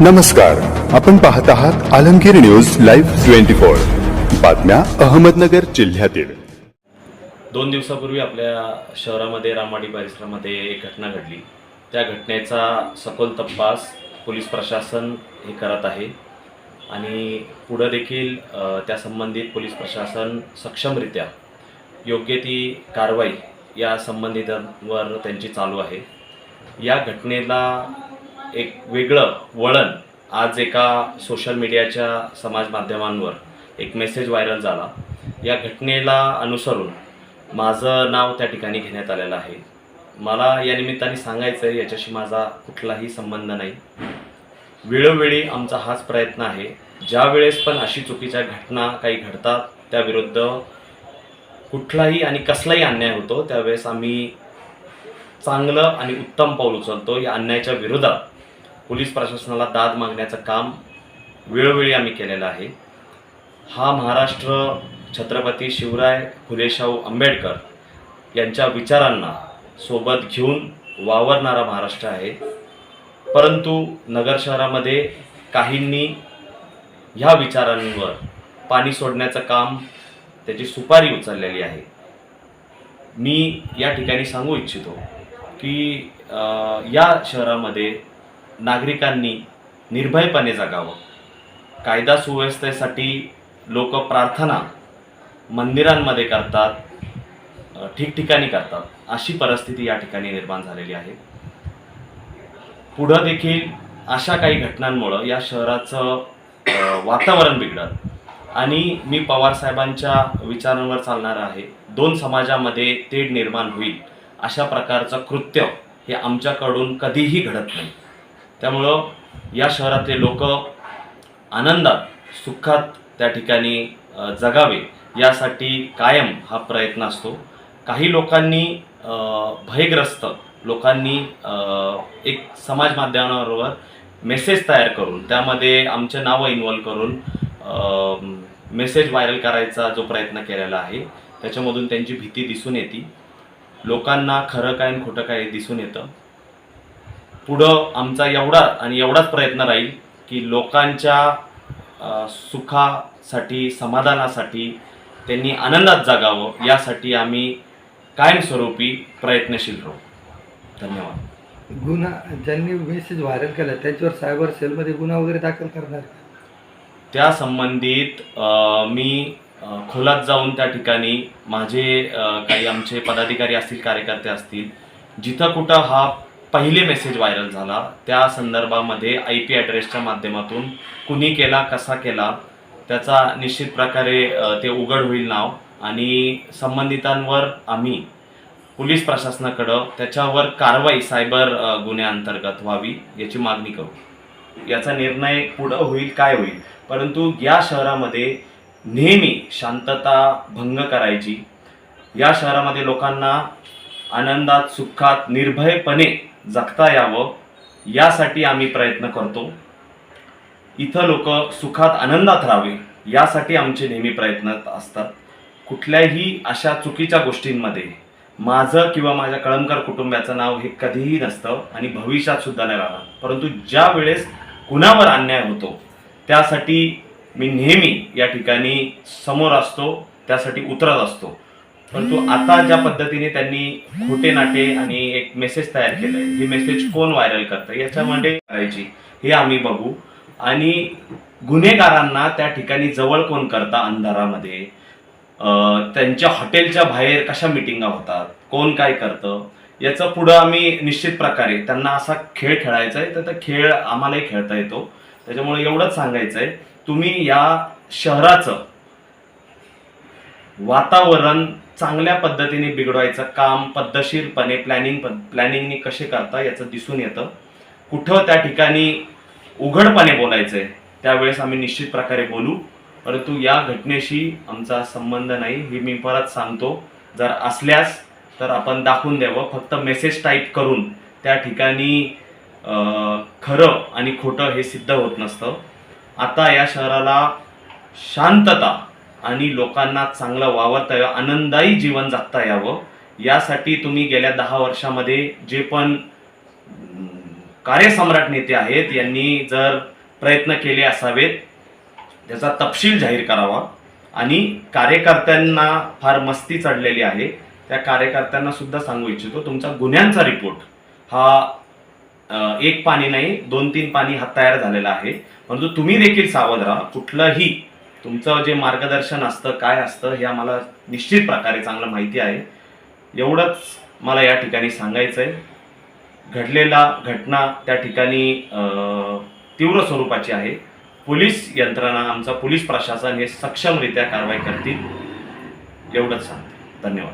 नमस्कार आपण पाहत आहात Alamgir News Live twenty four. बातम्या अहमदनगर जिल्ह्यातील. दोन दिवसापूर्वी आपल्या शहरामध्ये रामाडी परिसरामध्ये एक घटना घडली. त्या घटनेचा सखोल तपास पोलीस प्रशासन हे करत आहे आणि पुढं देखील त्या संबंधित पोलीस प्रशासन सक्षमरित्या योग्य ती कारवाई या संबंधितांवर त्यांची चालू आहे. या घटनेला एक वेगळं वळण आज एका सोशल मीडियाच्या समाज माध्यमांवर एक मेसेज व्हायरल झाला. या घटनेला अनुसरून माझं नाव त्या ठिकाणी घेण्यात आलेलं आहे. मला या निमित्ताने सांगायचं आहे याच्याशी माझा कुठलाही संबंध नाही. वेळोवेळी आमचा हाच प्रयत्न आहे. ज्या वेळेस पण अशी चुकीच्या घटना काही घडतात त्याविरुद्ध कुठलाही आणि कसलाही अन्याय होतो त्यावेळेस आम्ही चांगलं आणि उत्तम पाऊल उचलतो. या अन्यायाच्या विरोधात पोलीस प्रशासनाला दाद मागण्याचं काम वेळोवेळी आम्ही केलेलं आहे. हा महाराष्ट्र छत्रपती शिवराय फुलेशाहू आंबेडकर यांच्या विचारांना सोबत घेऊन वावरणारा महाराष्ट्र आहे. परंतु नगर शहरामध्ये काहींनी ह्या विचारांवर पाणी सोडण्याचं काम त्याची सुपारी उचललेली आहे. मी या ठिकाणी सांगू इच्छितो की या शहरामध्ये नागरिकांनी निर्भयपणे जगावं. कायदा सुव्यवस्थेसाठी लोक प्रार्थना मंदिरांमध्ये करतात ठिकठिकाणी करतात. अशी परिस्थिती या ठिकाणी निर्माण झालेली आहे. पुढं देखील अशा काही घटनांमुळं या शहराचं वातावरण बिघडत आणि मी पवार साहेबांच्या विचारांवर चालणार आहे. दोन समाजामध्ये तेढ निर्माण होईल अशा प्रकारचं कृत्य हे आमच्याकडून कधीही घडत नाही. त्यामुळं या शहरातले लोक आनंदात सुखात त्या ठिकाणी जगावे यासाठी कायम हा प्रयत्न असतो. काही लोकांनी भयग्रस्त लोकांनी एक समाज माध्यमांबरोबर मेसेज तयार करून त्यामध्ये आमचे नावं इन्वॉल्व करून मेसेज व्हायरल करायचा जो प्रयत्न केलेला आहे त्याच्यामधून त्यांची भीती दिसून येते. लोकांना खरं काय आणि खोटं काय दिसून येतं. पुढं आमचा एवढा आणि एवढाच प्रयत्न राहील की लोकांच्या सुखासाठी समाधानासाठी त्यांनी आनंदात जगावं यासाठी आम्ही कायमस्वरूपी प्रयत्नशील राहू धन्यवाद गुन्हा ज्यांनी मेसेज व्हायरल केला त्याच्यावर सायबर सेलमध्ये गुन्हा वगैरे दाखल करणार का? त्या संबंधित मी खोलात जाऊन त्या ठिकाणी माझे काही आमचे पदाधिकारी असतील कार्यकर्ते असतील जिथं कुठं हा पहिले मेसेज व्हायरल झाला. त्या संदर्भामध्ये आय पी ॲड्रेसच्या माध्यमातून कुणी केला कसा केला त्याचा निश्चित प्रकारे ते उघड होईल नाव आणि संबंधितांवर आम्ही पोलीस प्रशासनाकडं त्याच्यावर कारवाई सायबर गुन्ह्याअंतर्गत व्हावी याची मागणी करू. याचा निर्णय पुढं होईल काय होईल? परंतु या शहरामध्ये नेहमी शांतता भंग करायची. या शहरामध्ये लोकांना आनंदात सुखात निर्भयपणे जगता यावं यासाठी आम्ही प्रयत्न करतो. इथं लोक सुखात आनंदात राहावे यासाठी आमचे नेहमी प्रयत्न असतात. कुठल्याही अशा चुकीच्या गोष्टींमध्ये माझं किंवा माझ्या कळमकर कुटुंबाचं नाव हे कधीही नसतं आणि भविष्यात सुद्धा नाही राहणार. परंतु ज्या वेळेस कुणावर अन्याय होतो त्यासाठी मी नेहमी या ठिकाणी समोर असतो त्यासाठी उतरत असतो. परंतु आता ज्या पद्धतीने त्यांनी खोटे नाटे आणि एक मेसेज तयार केलंय हे मेसेज कोण व्हायरल करतं याच्यामध्ये करायची हे आम्ही बघू. आणि गुन्हेगारांना त्या ठिकाणी जवळ कोण करता अंधारामध्ये? त्यांच्या हॉटेलच्या बाहेर कशा मिटिंगा होतात? कोण काय करतं? याचं पुढं आम्ही निश्चित प्रकारे त्यांना असा खेळ खेळायचा आहे तर त्या खेळ आम्हालाही खेळता येतो. त्याच्यामुळे एवढंच सांगायचं आहे तुम्ही या शहराचं वातावरण चांगल्या पद्धतीने बिघडवायचं काम पद्धतशीरपणे प्लॅनिंग पद प्लॅनिंगनी कसे करता याचं दिसून येतं. कुठं त्या ठिकाणी उघडपणे बोलायचं आहे त्यावेळेस आम्ही निश्चित प्रकारे बोलू. परंतु या घटनेशी आमचा संबंध नाही हे मी परत सांगतो. जर असल्यास तर आपण दाखवून द्यावं. फक्त मेसेज टाईप करून त्या ठिकाणी खरं आणि खोटं हे सिद्ध होत नसतं. आता या शहराला शांतता आणि लोकांना चांगलं वावरता यावं आनंदायी जीवन जगता यावं यासाठी तुम्ही गेल्या दहा वर्षामध्ये जे पण कार्यसम्राट नेते आहेत यांनी जर प्रयत्न केले असावेत त्याचा तपशील जाहीर करावा. आणि कार्यकर्त्यांना फार मस्ती चढलेली आहे. त्या कार्यकर्त्यांना सुद्धा सांगू इच्छितो तुमचा गुन्ह्यांचा रिपोर्ट हा एक पाणी नाही दोन तीन पाणी हा तयार झालेला आहे. परंतु तुम्ही देखील सावध राहा कुठलंही तुमचं जे मार्गदर्शन असतं काय असतं हे आम्हाला निश्चित प्रकारे चांगलं माहिती आहे. एवढंच मला या ठिकाणी सांगायचं आहे घडलेला घटना त्या ठिकाणी तीव्र स्वरूपाची आहे. पोलीस यंत्रणा आमचा पोलीस प्रशासन हे सक्षमरित्या कारवाई करतील. एवढंच सांगते. धन्यवाद.